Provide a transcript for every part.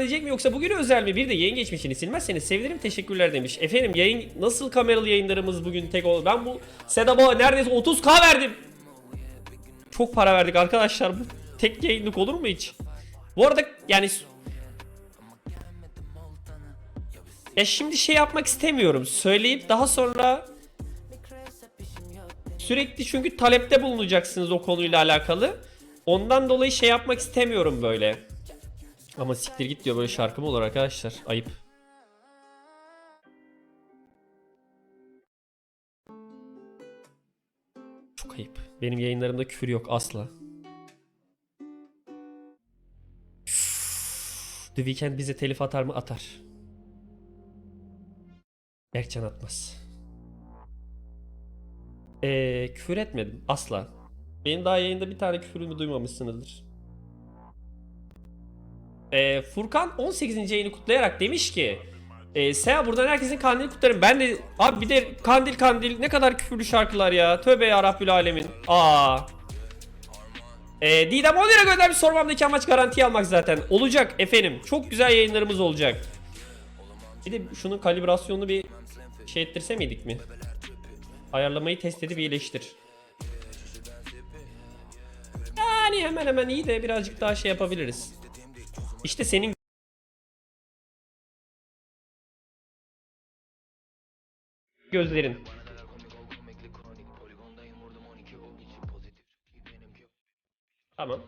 edecek mi yoksa bugün özel mi? Bir de yayın geçmişini silmezseniz sevinirim teşekkürler demiş. Efendim yayın nasıl kameralı yayınlarımız bugün tek oldu. Ben bu Sedaba neredeyse 30k verdim. Çok para verdik arkadaşlar bu tek yayınlık olur mu hiç? Bu arada yani ya şimdi şey yapmak istemiyorum. Söyleyip daha sonra sürekli çünkü talepte bulunacaksınız o konuyla alakalı. Ondan dolayı şey yapmak istemiyorum böyle. Ama siktir git diyor böyle şarkı mı olur arkadaşlar? Ayıp. Çok ayıp. Benim yayınlarımda küfür yok asla. The Weeknd bize telif atar mı? Atar. Berkcan atmaz. Ee, küfür etmedim asla. Benim daha yayında bir tane küfürümü duymamışsınızdır. Ee, Furkan 18. yayını kutlayarak demiş ki e, Seha buradan herkesin kandil kutlarım. Ben de abi bir de kandil kandil ne kadar küfürlü şarkılar ya. Tövbe ya Rabbül Alemin. Aa. Ee, Didem 10 lira göndermiş sormamdaki amaç garanti almak zaten. Olacak efendim. Çok güzel yayınlarımız olacak. Bir de şunun kalibrasyonunu bir şey ettirse miydik mi? Ayarlamayı test edip iyileştir. Yani hemen hemen iyi de birazcık daha şey yapabiliriz. İşte senin gözlerin. Tamam.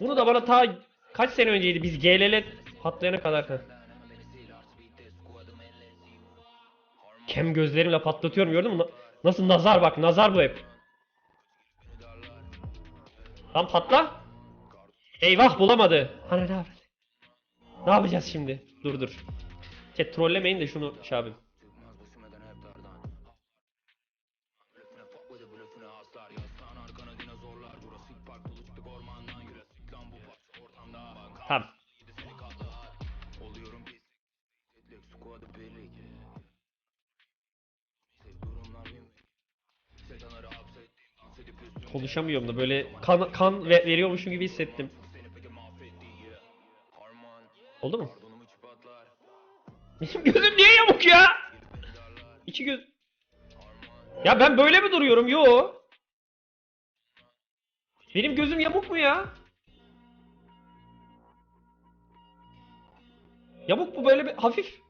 Bunu da bana ta kaç sene önceydi biz GLL patlayana kadar. Kem gözlerimle patlatıyorum gördün mü? Na- Nasıl nazar bak nazar bu hep. Lan patla. Eyvah bulamadı. Ana ne? Ne yapacağız şimdi? Dur dur. Şey trollemeyin de şunu yapayım. Tamam. Konuşamıyorum da böyle kan, kan ve- veriyormuşum gibi hissettim. Oldu mu? Benim gözüm niye yamuk ya? İki göz... Ya ben böyle mi duruyorum? Yo. Benim gözüm yamuk mu ya? Yamuk bu böyle bir hafif.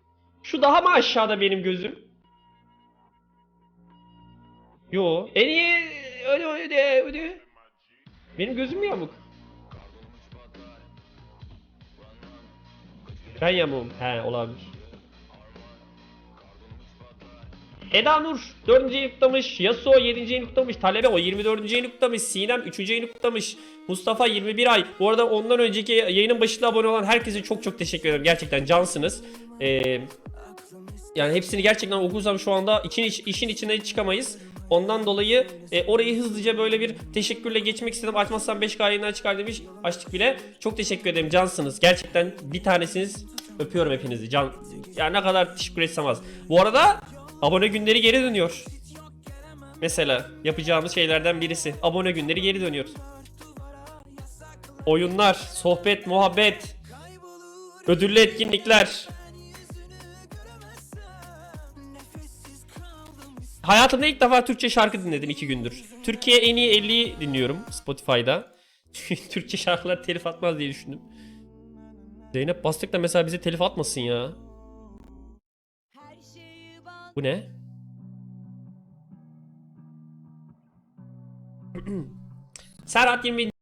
Şu daha mı aşağıda benim gözüm? Yo. En iyi öyle öyle öyle. Benim gözüm mü yamuk? Ben yamuğum. He olabilir. Eda Nur 4. yayını kutlamış. Yasuo 7. yayını kutlamış. Talebe o 24. yayını kutlamış. Sinem 3. yayını kutlamış. Mustafa 21 ay. Bu arada ondan önceki yayının başında abone olan herkese çok çok teşekkür ederim. Gerçekten cansınız. Ee, yani hepsini gerçekten okursam şu anda için, işin içinden çıkamayız. Ondan dolayı e, orayı hızlıca böyle bir teşekkürle geçmek istedim. Açmazsam 5K yayından çıkar demiş. Açtık bile. Çok teşekkür ederim. Cansınız. Gerçekten bir tanesiniz. Öpüyorum hepinizi. Can. Ya ne kadar teşekkür etsem az. Bu arada abone günleri geri dönüyor. Mesela yapacağımız şeylerden birisi. Abone günleri geri dönüyor. Oyunlar, sohbet, muhabbet, ödüllü etkinlikler. Hayatımda ilk defa Türkçe şarkı dinledim iki gündür. Türkiye en iyi 50'yi dinliyorum Spotify'da. Türkçe şarkılar telif atmaz diye düşündüm. Zeynep Bastık da mesela bize telif atmasın ya. Bu ne? Serhat 20